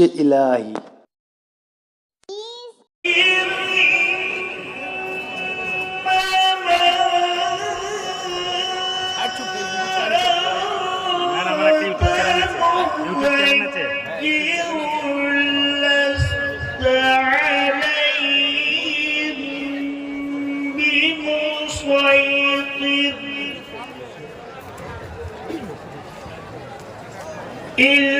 عشق الهی إلا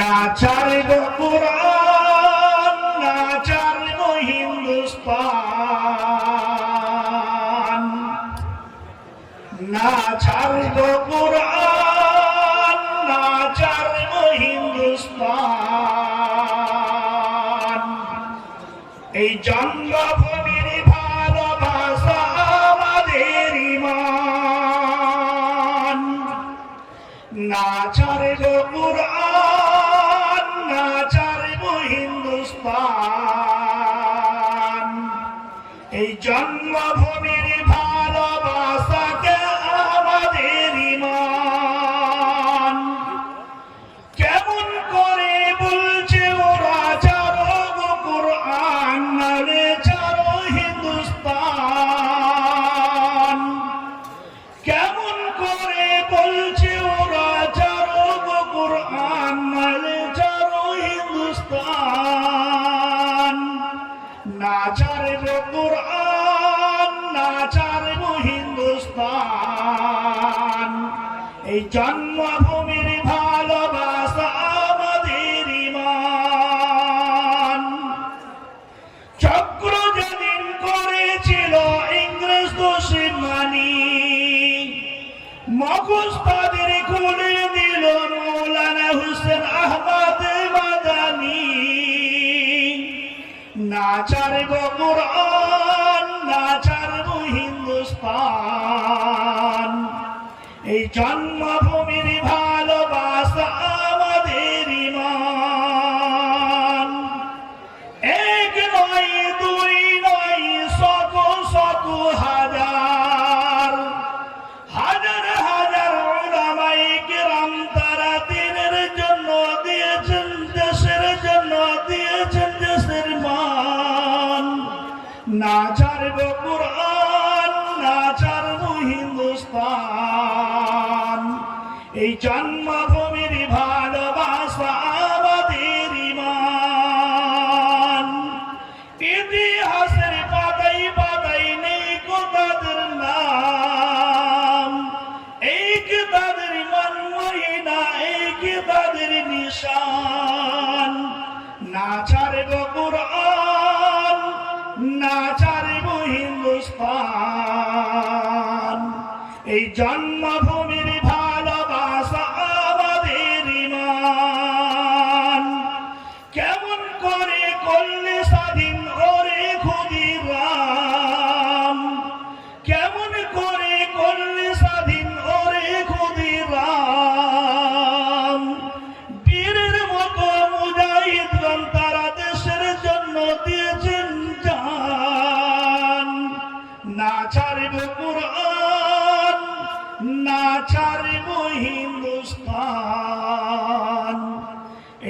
নাচার ছাড়ব কোরআন না ছাড়ব হিন্দুস্তান। না ছাড়ব কোরআন না ছাড়ব হিন্দুস্তান। এই জন্মভূমির এই হিন্দুস্তান এই জন্মভূমির ভালোবাসা আমাদের ইমান। চক্র যেদিন করেছিল ইংরেজ দোষীর মানি মগজ তাদের খুলে দিল মৌলানা হুসেন আহমদ মাদানি। নাচার গো কুরআন নাচার হিন্দুস্তান এই জন্মভূমির ভালোবাসা আমাদের ইমান। এক নয়, দুই নয়, শত শত হাজার। হাজার হাজার ওলামাই কেরাম তারা দিনের জন্য দিয়েছেন, দেশের জন্য দিয়েছেন, দেশের মান। গো কুরআন নাচার হিন্দুস্তান এই জন্মভূমির ভালোবাসা আমাদের ইমান ইতিহাসের পাতাই পাতাই নেই কোথাদের নাম। এই কি তাদের মন মহিনা এই কি তাদের নিশান। হিন্দুস্তান এই জন্মভূমির ভালোবাসা আমাদের ইমান। কেমন করে করলে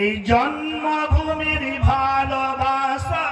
এই জন্মভূমির ভালোবাসা